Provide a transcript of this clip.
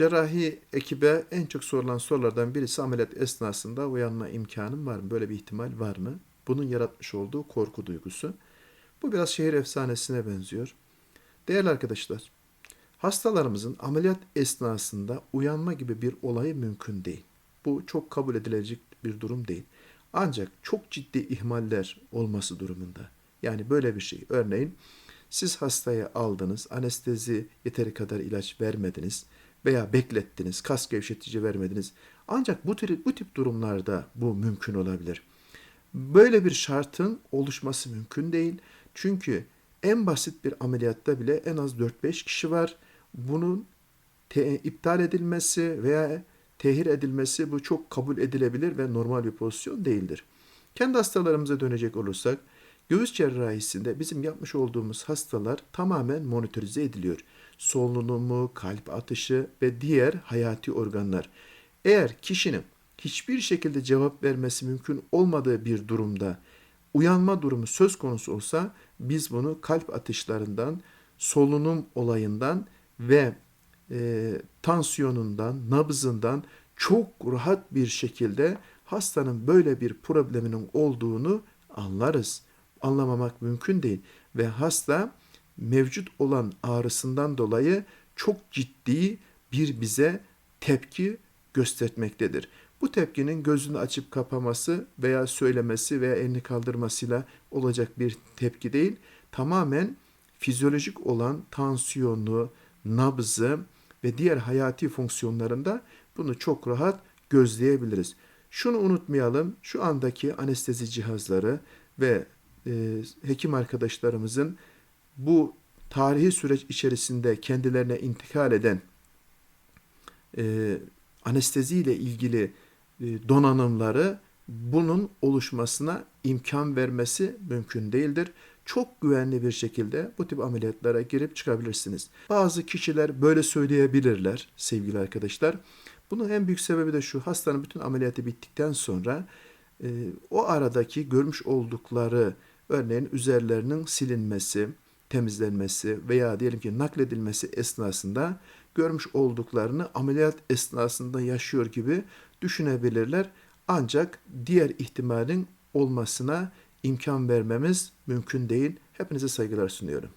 Cerrahi ekibe en çok sorulan sorulardan birisi ameliyat esnasında uyanma imkanım var mı? Böyle bir ihtimal var mı? Bunun yaratmış olduğu korku duygusu. Bu biraz şehir efsanesine benziyor. Değerli arkadaşlar, hastalarımızın ameliyat esnasında uyanma gibi bir olayı mümkün değil. Bu çok kabul edilecek bir durum değil. Ancak çok ciddi ihmaller olması durumunda. Yani böyle bir şey. Örneğin siz hastayı aldınız, anestezi yeteri kadar ilaç vermediniz veya beklettiniz, kas gevşetici vermediniz. Ancak bu tip, bu tip durumlarda bu mümkün olabilir. Böyle bir şartın oluşması mümkün değil. Çünkü en basit bir ameliyatta bile en az 4-5 kişi var. Bunun te- iptal edilmesi veya tehir edilmesi bu çok kabul edilebilir ve normal bir pozisyon değildir. Kendi hastalarımıza dönecek olursak, göğüs cerrahisinde bizim yapmış olduğumuz hastalar tamamen monitörize ediliyor. Solunumu, kalp atışı ve diğer hayati organlar. Eğer kişinin hiçbir şekilde cevap vermesi mümkün olmadığı bir durumda uyanma durumu söz konusu olsa biz bunu kalp atışlarından, solunum olayından ve e, tansiyonundan, nabzından çok rahat bir şekilde hastanın böyle bir probleminin olduğunu anlarız. Anlamamak mümkün değil ve hasta mevcut olan ağrısından dolayı çok ciddi bir bize tepki göstermektedir. Bu tepkinin gözünü açıp kapaması veya söylemesi veya elini kaldırmasıyla olacak bir tepki değil. Tamamen fizyolojik olan tansiyonu, nabzı ve diğer hayati fonksiyonlarında bunu çok rahat gözleyebiliriz. Şunu unutmayalım, şu andaki anestezi cihazları ve e, hekim arkadaşlarımızın bu tarihi süreç içerisinde kendilerine intikal eden e, anestezi ile ilgili e, donanımları bunun oluşmasına imkan vermesi mümkün değildir. Çok güvenli bir şekilde bu tip ameliyatlara girip çıkabilirsiniz. Bazı kişiler böyle söyleyebilirler sevgili arkadaşlar. Bunun en büyük sebebi de şu hastanın bütün ameliyatı bittikten sonra e, o aradaki görmüş oldukları örneğin üzerlerinin silinmesi, temizlenmesi veya diyelim ki nakledilmesi esnasında görmüş olduklarını ameliyat esnasında yaşıyor gibi düşünebilirler. Ancak diğer ihtimalin olmasına imkan vermemiz mümkün değil. Hepinize saygılar sunuyorum.